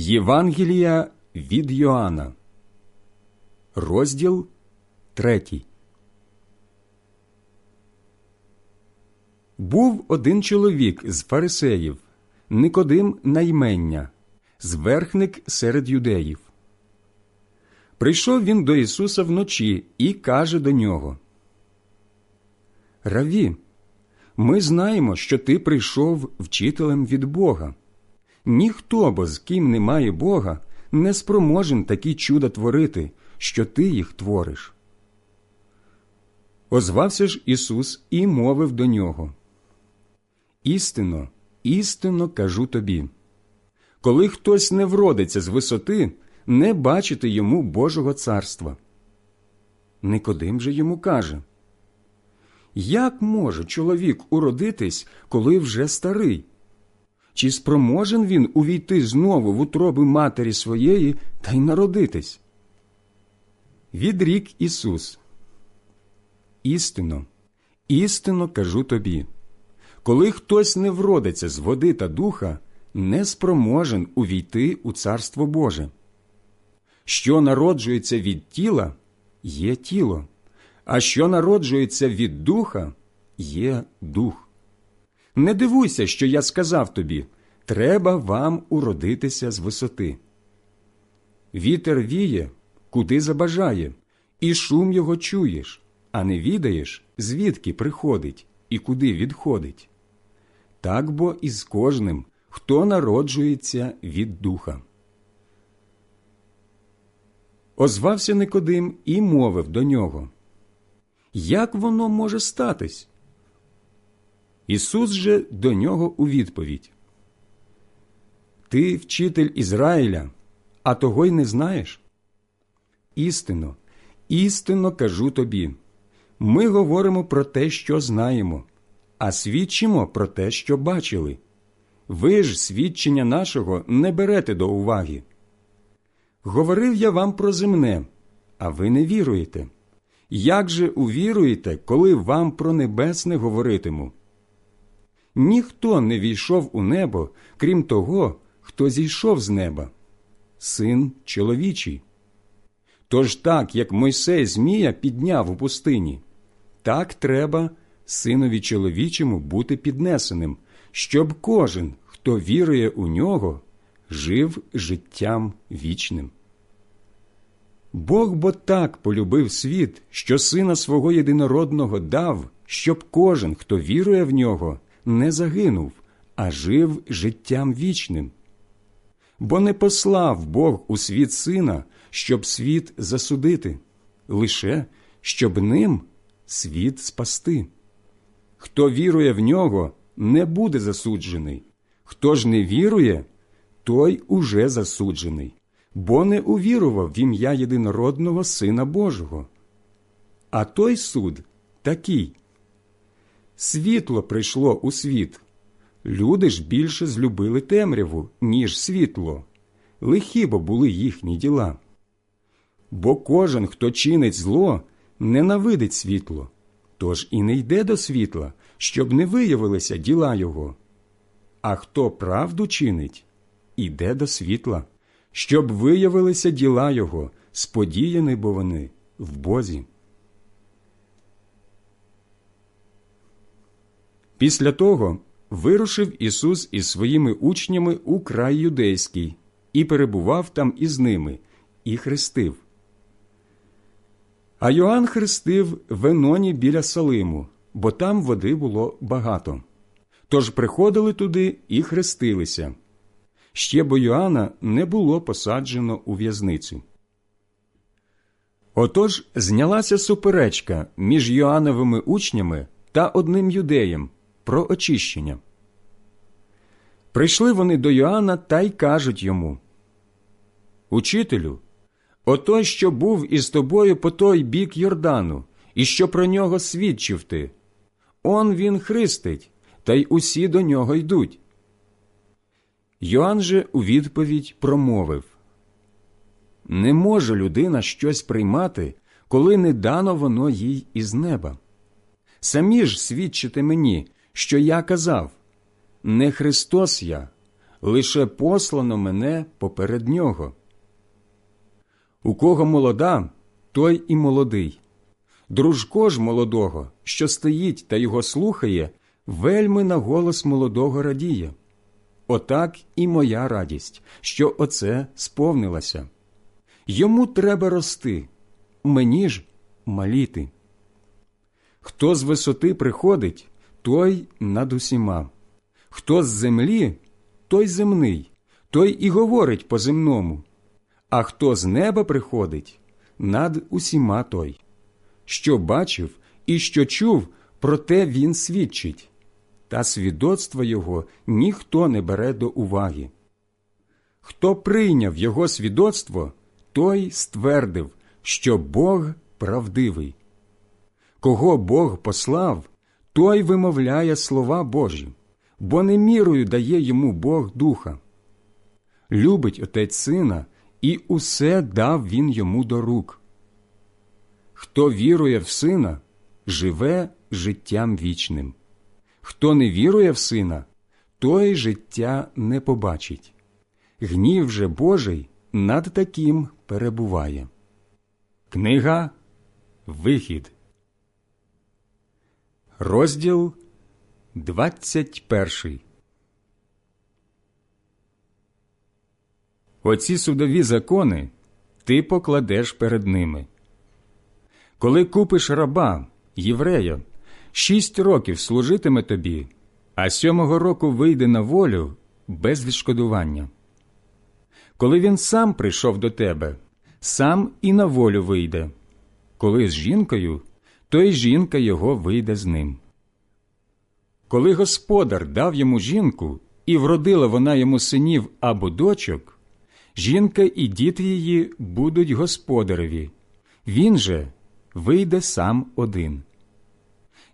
Євангелія від Йоанна, розділ 3. Був один чоловік з фарисеїв, Никодим наймення, зверхник серед юдеїв. Прийшов він до Ісуса вночі і каже до нього: Раві, ми знаємо, що ти прийшов вчителем від Бога. Ніхто бо з ким немає Бога, не спроможен такі чуда творити, що ти їх твориш. Озвався ж Ісус і мовив до нього. Істинно, істинно кажу тобі. Коли хтось не вродиться з висоти, не бачити йому Божого царства. Никодим же йому каже Як може чоловік уродитись, коли вже старий? Чи спроможен він увійти знову в утроби матері своєї та й народитись? Відрік Ісус. Істинно, істинно кажу тобі. Коли хтось не вродиться з води та духа, не спроможен увійти у Царство Боже. Що народжується від тіла, є тіло, а що народжується від духа, є дух. Не дивуйся, що я сказав тобі треба вам уродитися з висоти. Вітер віє, куди забажає, і шум його чуєш, а не відаєш, звідки приходить і куди відходить. Так бо і з кожним, хто народжується від духа. Озвався Никодим і мовив до нього Як воно може статись? Ісус же до нього у відповідь Ти вчитель Ізраїля, а того й не знаєш? Істинно, істинно кажу тобі. Ми говоримо про те, що знаємо, а свідчимо про те, що бачили. Ви ж свідчення нашого не берете до уваги. Говорив я вам про земне, а ви не віруєте. Як же увіруєте, коли вам про небесне говоритиму? Ніхто не війшов у небо, крім того, хто зійшов з неба, син чоловічий. Тож так, як Мойсей Змія підняв у пустині, так треба синові чоловічому бути піднесеним, щоб кожен, хто вірує у нього, жив життям вічним. Бог бо так полюбив світ, що сина свого єдинородного дав, щоб кожен, хто вірує в нього, не загинув, а жив життям вічним. Бо не послав Бог у світ сина, щоб світ засудити, лише щоб ним світ спасти. Хто вірує в нього, не буде засуджений, хто ж не вірує, той уже засуджений, бо не увірував в ім'я єдинородного Сина Божого. А той суд такий. Світло прийшло у світ. Люди ж більше злюбили темряву, ніж світло, лихі бо були їхні діла. Бо кожен, хто чинить зло, ненавидить світло, тож і не йде до світла, щоб не виявилися діла його. А хто правду чинить, іде до світла, щоб виявилися діла його, сподіяні бо вони в Бозі. Після того вирушив Ісус із своїми учнями у край юдейський і перебував там із ними, і хрестив. А Йоанн хрестив в Еноні біля Салиму, бо там води було багато. Тож приходили туди і хрестилися. Ще бо Йоанна не було посаджено у в'язницю. Отож знялася суперечка між Йоанновими учнями та одним юдеєм про очищення. Прийшли вони до Йоанна та й кажуть йому Учителю, отой, що був із тобою по той бік Йордану, і що про нього свідчив ти. Он він хрестить, та й усі до нього йдуть. Йоанн же у відповідь промовив Не може людина щось приймати, коли не дано воно їй із неба. Самі ж свідчите мені, що я казав не Христос я, лише послано мене поперед нього. У кого молода, той і молодий. Дружко ж молодого, що стоїть та його слухає, вельми на голос молодого радіє. Отак і моя радість, що оце сповнилася. Йому треба рости, мені ж маліти. Хто з висоти приходить, той над усіма, хто з землі, той земний, той і говорить по земному, а хто з неба приходить, над усіма той. Що бачив і що чув, про те він свідчить, та свідоцтва його ніхто не бере до уваги. Хто прийняв його свідоцтво, той ствердив, що Бог правдивий. Кого Бог послав, той вимовляє слова Божі, бо не мірою дає йому Бог духа. Любить отець сина, і усе дав він йому до рук. Хто вірує в сина, живе життям вічним. Хто не вірує в сина, той життя не побачить. Гнів же Божий над таким перебуває. Книга Вихід. Розділ 21 Оці судові закони ти покладеш перед ними. Коли купиш раба, єврея, шість років служитиме тобі, а сьомого року вийде на волю без відшкодування. Коли він сам прийшов до тебе, сам і на волю вийде. Коли з жінкою, то й жінка його вийде з ним. Коли господар дав йому жінку, і вродила вона йому синів або дочок, жінка і діти її будуть господареві, він же вийде сам один.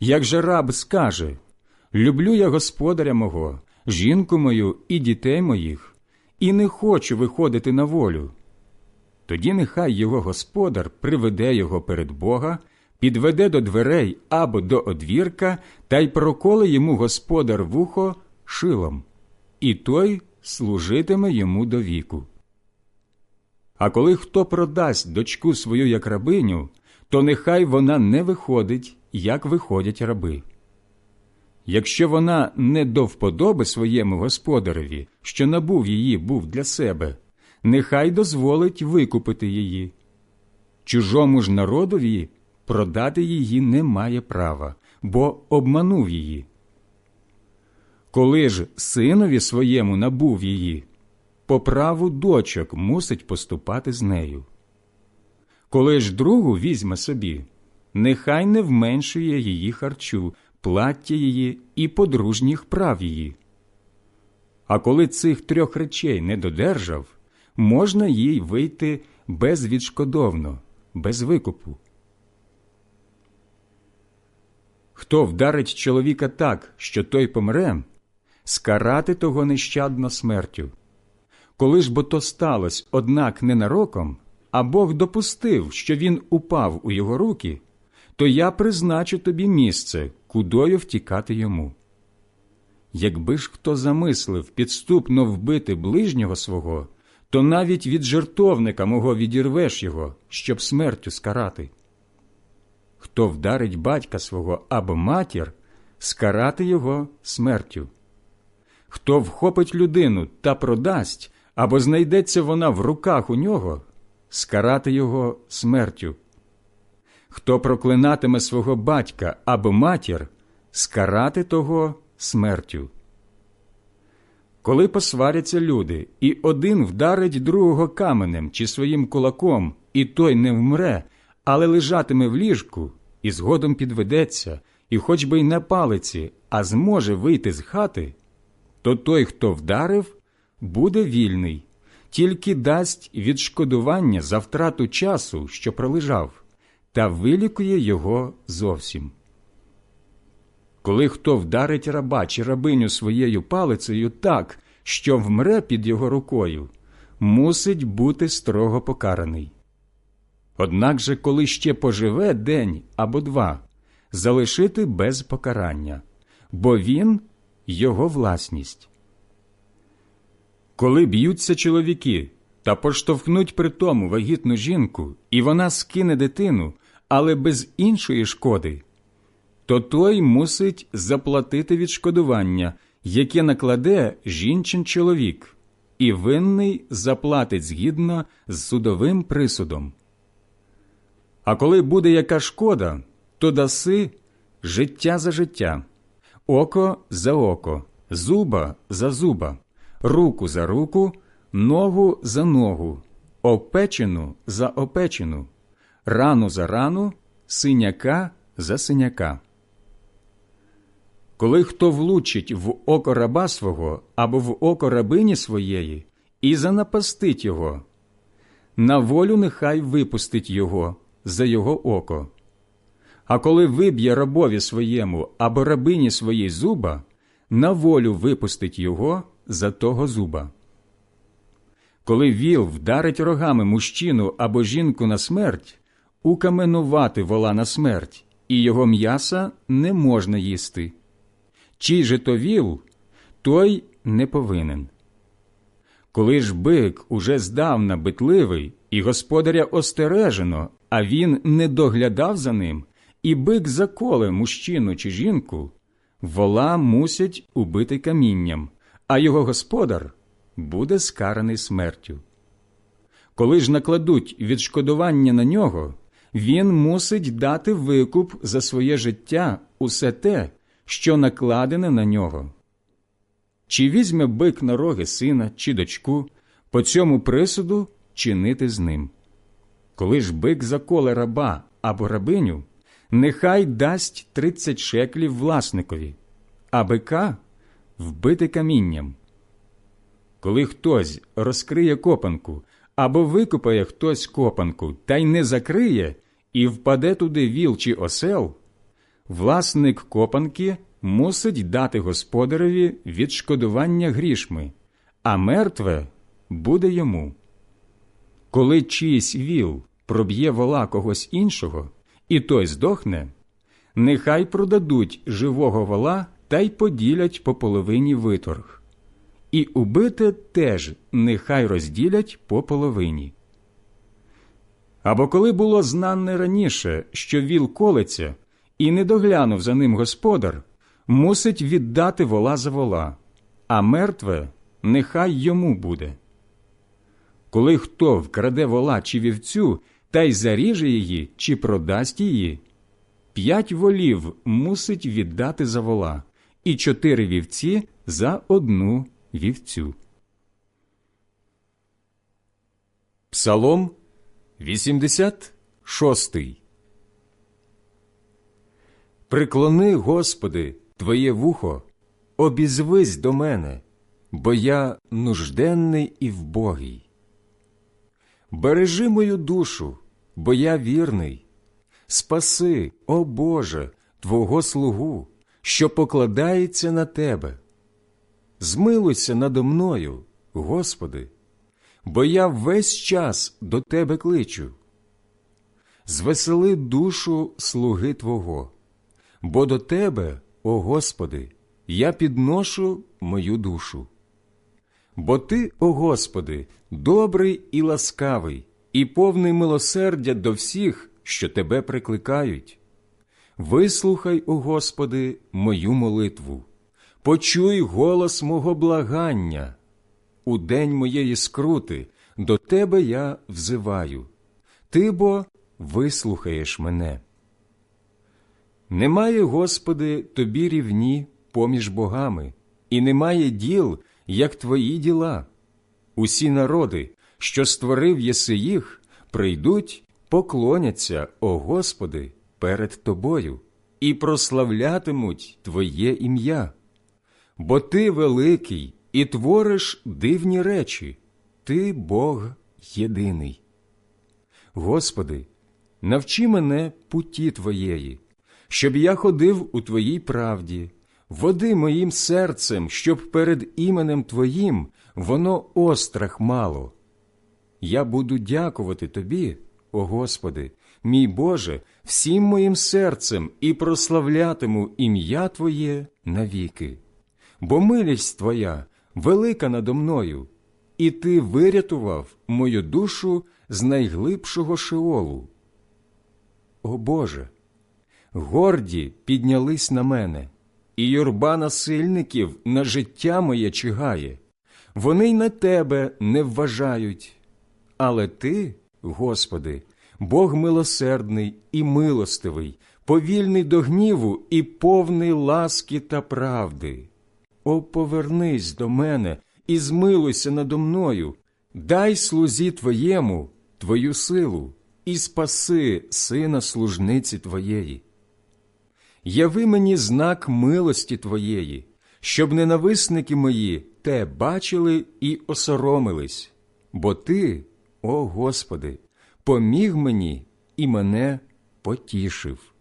Як же раб скаже Люблю я господаря мого, жінку мою і дітей моїх, і не хочу виходити на волю. Тоді нехай його господар приведе його перед Бога, підведе до дверей або до одвірка та й проколе йому господар вухо шилом, і той служитиме йому до віку. А коли хто продасть дочку свою як рабиню, то нехай вона не виходить, як виходять раби. Якщо вона не до вподоби своєму господареві, що набув її був для себе, нехай дозволить викупити її. Чужому ж народові продати її не має права, бо обманув її. Коли ж синові своєму набув її, по праву дочок мусить поступати з нею. Коли ж другу візьме собі, нехай не вменшує її харчу, плаття її і подружніх прав її. А коли цих трьох речей не додержав, можна їй вийти безвідшкодовно, без викупу. Хто вдарить чоловіка так, що той помре, скарати того нещадно смертю. Коли ж бо то сталося, однак ненароком, а Бог допустив, що він упав у його руки, то я призначу тобі місце, кудою втікати йому. Якби ж хто замислив підступно вбити ближнього свого, то навіть від жертовника мого відірвеш його, щоб смертю скарати. Хто вдарить батька свого або матір, скарати його смертю. Хто вхопить людину та продасть, або знайдеться вона в руках у нього, скарати його смертю. Хто проклинатиме свого батька або матір, скарати того смертю. Коли посваряться люди, і один вдарить другого каменем чи своїм кулаком, і той не вмре, але лежатиме в ліжку, і згодом підведеться, і хоч би й на палиці, а зможе вийти з хати, то той, хто вдарив, буде вільний, тільки дасть відшкодування за втрату часу, що пролежав, та вилікує його зовсім. Коли хто вдарить раба чи рабиню своєю палицею так, що вмре під його рукою, мусить бути строго покараний. Однак же, коли ще поживе день або два, залишити без покарання, бо він його власність. Коли б'ються чоловіки та поштовхнуть при тому вагітну жінку, і вона скине дитину, але без іншої шкоди, то той мусить заплатити відшкодування, яке накладе жінчин чоловік, і винний заплатить згідно з судовим присудом. А коли буде яка шкода, то даси життя за життя, око за око, зуба за зуба, руку за руку, ногу за ногу, опечену за опечену, рану за рану, синяка за синяка. Коли хто влучить в око раба свого або в око рабині своєї і занапастить його, на волю нехай випустить його за його око. А коли виб'є рабові своєму або рабині своїй зуба, на волю випустить його за того зуба. Коли віл вдарить рогами мужчину або жінку на смерть, укаменувати вола на смерть, і його м'яса не можна їсти. Чий же то віл, той не повинен. Коли ж бик уже здавна битливий, і господаря остережено, а він не доглядав за ним, і бик заколе мужчину чи жінку, вола мусять убити камінням, а його господар буде скараний смертю. Коли ж накладуть відшкодування на нього, він мусить дати викуп за своє життя усе те, що накладене на нього. Чи візьме бик на роги сина чи дочку, по цьому присуду чинити з ним. Коли ж бик заколе раба або рабиню, нехай дасть тридцять шеклів власникові, а бика вбити камінням. Коли хтось розкриє копанку або викопає хтось копанку та й не закриє, і впаде туди віл чи осел, власник копанки мусить дати господареві відшкодування грішми, а мертве буде йому. Коли чийсь віл проб'є вола когось іншого, і той здохне, нехай продадуть живого вола та й поділять по половині виторг. І убите теж нехай розділять по половині. Або коли було знане раніше, що віл колеться, і не доглянув за ним господар, мусить віддати вола за вола, а мертве нехай йому буде. Коли хто вкраде вола чи вівцю та й заріже її чи продасть її, п'ять волів мусить віддати за вола, і чотири вівці за одну вівцю. Псалом 86 Приклони, Господи, Твоє вухо, обізвись до мене, бо я нужденний і вбогий. Бережи мою душу, бо я вірний. Спаси, о Боже, Твого слугу, що покладається на Тебе. Змилуйся надо мною, Господи, бо я весь час до Тебе кличу. Звесели душу слуги Твого, бо до Тебе, о Господи, я підношу мою душу. Бо Ти, о Господи, добрий і ласкавий, і повний милосердя до всіх, що Тебе прикликають. Вислухай, о Господи, мою молитву, почуй голос мого благання. У день моєї скрути до Тебе я взиваю, Ти бо вислухаєш мене. Немає, Господи, тобі рівні поміж богами, і немає діл, як твої діла. Усі народи, що створив єси їх, прийдуть, поклоняться, о Господи, перед Тобою і прославлятимуть Твоє ім'я. Бо Ти великий і твориш дивні речі, Ти Бог єдиний. Господи, навчи мене путі Твоєї, щоб я ходив у Твоїй правді, води моїм серцем, щоб перед іменем Твоїм воно острах мало. Я буду дякувати Тобі, о Господи, мій Боже, всім моїм серцем і прославлятиму ім'я Твоє навіки. Бо милість Твоя велика надо мною, і ти вирятував мою душу з найглибшого шеолу. О Боже, горді піднялись на мене, і юрба насильників на життя моє чигає. Вони й на тебе не вважають. Але ти, Господи, Бог милосердний і милостивий, повільний до гніву і повний ласки та правди. О, повернись до мене і змилуйся надо мною, дай слузі Твоєму Твою силу і спаси сина служниці Твоєї. Яви мені знак милості Твоєї, щоб ненависники мої те бачили і осоромились, бо Ти, о Господи, поміг мені і мене потішив.